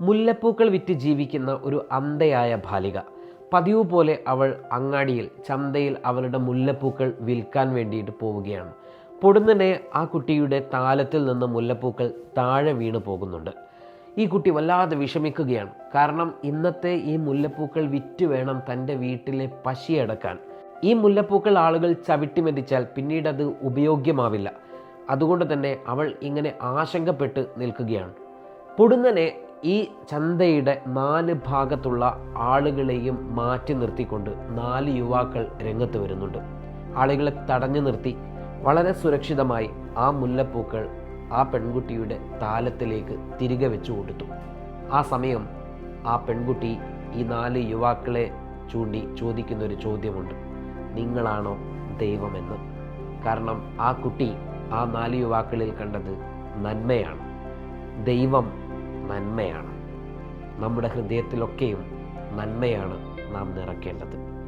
മുല്ലപ്പൂക്കൾ വിറ്റ് ജീവിക്കുന്ന ഒരു അന്ധയായ ബാലിക. പതിവ് പോലെ അവൾ അങ്ങാടിയിൽ ചന്തയിൽ അവളുടെ മുല്ലപ്പൂക്കൾ വിൽക്കാൻ വേണ്ടിയിട്ട് പോവുകയാണ്. പൊടുന്നനെ ആ കുട്ടിയുടെ താലത്തിൽ നിന്ന് മുല്ലപ്പൂക്കൾ താഴെ വീണു പോകുന്നുണ്ട്. ഈ കുട്ടി വല്ലാതെ വിഷമിക്കുകയാണ്. കാരണം ഇന്നത്തെ ഈ മുല്ലപ്പൂക്കൾ വിറ്റ് വേണം തന്റെ വീട്ടിലെ പശിയടക്കാൻ ഈ മുല്ലപ്പൂക്കൾ ആളുകൾ ചവിട്ടി മെതിച്ചാൽ പിന്നീട് അത് ഉപയോഗ്യമാവില്ല അതുകൊണ്ട് തന്നെ അവൾ ഇങ്ങനെ ആശങ്കപ്പെട്ട് നിൽക്കുകയാണ്. പൊടുന്നനെ ഈ ചന്തയുടെ നാല് ഭാഗത്തുള്ള ആളുകളെയും മാറ്റി നിർത്തിക്കൊണ്ട് നാല് യുവാക്കൾ രംഗത്ത് വരുന്നുണ്ട്. ആളുകളെ തടഞ്ഞു നിർത്തി വളരെ സുരക്ഷിതമായി ആ മുല്ലപ്പൂക്കൾ ആ പെൺകുട്ടിയുടെ താലത്തിലേക്ക് തിരികെ വെച്ചു കൊടുത്തു. ആ സമയം ആ പെൺകുട്ടി ഈ നാല് യുവാക്കളെ ചൂണ്ടി ചോദിക്കുന്ന ഒരു ചോദ്യമുണ്ട്. നിങ്ങളാണോ ദൈവമെന്ന്? കാരണം ആ കുട്ടി ആ നാല് യുവാക്കളിൽ കണ്ടത് നന്മയാണ്. ദൈവം നന്മയാണ്. നമ്മുടെ ഹൃദയത്തിലൊക്കെയും നന്മയാണ് നാം നിറയ്ക്കേണ്ടത്